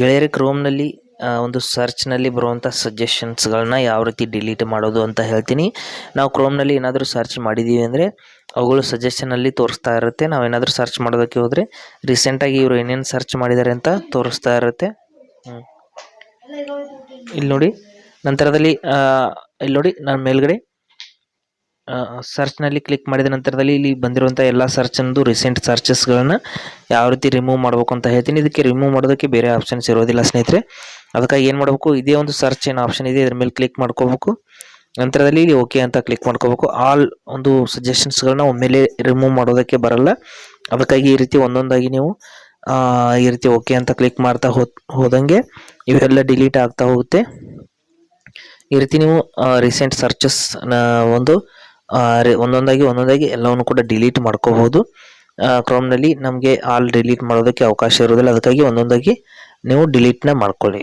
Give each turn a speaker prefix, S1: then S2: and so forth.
S1: ಗೆಳೆಯರಿ ಕ್ರೋಮ್ನಲ್ಲಿ ಒಂದು ಸರ್ಚ್ನಲ್ಲಿ ಬರುವಂಥ ಸಜೆಷನ್ಸ್ಗಳನ್ನ ಯಾವ ರೀತಿ ಡಿಲೀಟ್ ಮಾಡೋದು ಅಂತ ಹೇಳ್ತೀನಿ. ನಾವು ಕ್ರೋಮ್ನಲ್ಲಿ ಏನಾದರೂ ಸರ್ಚ್ ಮಾಡಿದ್ದೀವಿ ಅಂದರೆ, ಅವುಗಳು ಸಜೆಷನಲ್ಲಿ ತೋರಿಸ್ತಾ ಇರುತ್ತೆ. ನಾವು ಏನಾದರೂ ಸರ್ಚ್ ಮಾಡೋದಕ್ಕೆ ಹೋದರೆ ರೀಸೆಂಟಾಗಿ ಇವರು ಏನೇನು ಸರ್ಚ್ ಮಾಡಿದ್ದಾರೆ ಅಂತ ತೋರಿಸ್ತಾ ಇರುತ್ತೆ. ಇಲ್ಲಿ ನೋಡಿ, ನಂತರದಲ್ಲಿ ಇಲ್ಲಿ ನೋಡಿ, ನಾನು ಮೇಲ್ಗಡೆ ಸರ್ಚ್ನಲ್ಲಿ ಕ್ಲಿಕ್ ಮಾಡಿದ ನಂತರದಲ್ಲಿ ಇಲ್ಲಿ ಬಂದಿರುವಂಥ ಎಲ್ಲ ಸರ್ಚಂದು ರೀಸೆಂಟ್ ಸರ್ಚಸ್ಗಳನ್ನು ಯಾವ ರೀತಿ ರಿಮೂವ್ ಮಾಡಬೇಕು ಅಂತ ಹೇಳ್ತೀನಿ. ಇದಕ್ಕೆ ರಿಮೂವ್ ಮಾಡೋದಕ್ಕೆ ಬೇರೆ ಆಪ್ಷನ್ಸ್ ಇರೋದಿಲ್ಲ ಸ್ನೇಹಿತರೆ. ಅದಕ್ಕಾಗಿ ಏನು ಮಾಡಬೇಕು? ಇದೇ ಒಂದು ಸರ್ಚ್ ಏನು ಆಪ್ಷನ್ ಇದೆ, ಇದ್ರ ಮೇಲೆ ಕ್ಲಿಕ್ ಮಾಡ್ಕೋಬೇಕು. ನಂತರದಲ್ಲಿ ಇಲ್ಲಿ ಓಕೆ ಅಂತ ಕ್ಲಿಕ್ ಮಾಡ್ಕೋಬೇಕು. ಆಲ್ ಒಂದು ಸಜೆಷನ್ಸ್ಗಳನ್ನ ಒಮ್ಮೆಲೆ ರಿಮೂವ್ ಮಾಡೋದಕ್ಕೆ ಬರಲ್ಲ. ಅದಕ್ಕಾಗಿ ಈ ರೀತಿ ಒಂದೊಂದಾಗಿ ನೀವು ಈ ರೀತಿ ಓಕೆ ಅಂತ ಕ್ಲಿಕ್ ಮಾಡ್ತಾ ಹೋದ್ ಹೋದಂಗೆ ಇವೆಲ್ಲ ಡಿಲೀಟ್ ಆಗ್ತಾ ಹೋಗುತ್ತೆ. ಈ ರೀತಿ ನೀವು ರೀಸೆಂಟ್ ಸರ್ಚಸ್ ಒಂದು ಒಂದೊಂದಾಗಿ ಒಂದೊಂದಾಗಿ ಎಲ್ಲವನ್ನು ಕೂಡ ಡಿಲೀಟ್ ಮಾಡ್ಕೋಬಹುದು. ಕ್ರೋಮ್ನಲ್ಲಿ ನಮಗೆ ಆಲ್ ಡಿಲೀಟ್ ಮಾಡೋದಕ್ಕೆ ಅವಕಾಶ ಇರೋದಿಲ್ಲ ಅದಕ್ಕಾಗಿ ಒಂದೊಂದಾಗಿ ನೀವು ಡಿಲೀಟ್ನ ಮಾಡ್ಕೊಳ್ಳಿ.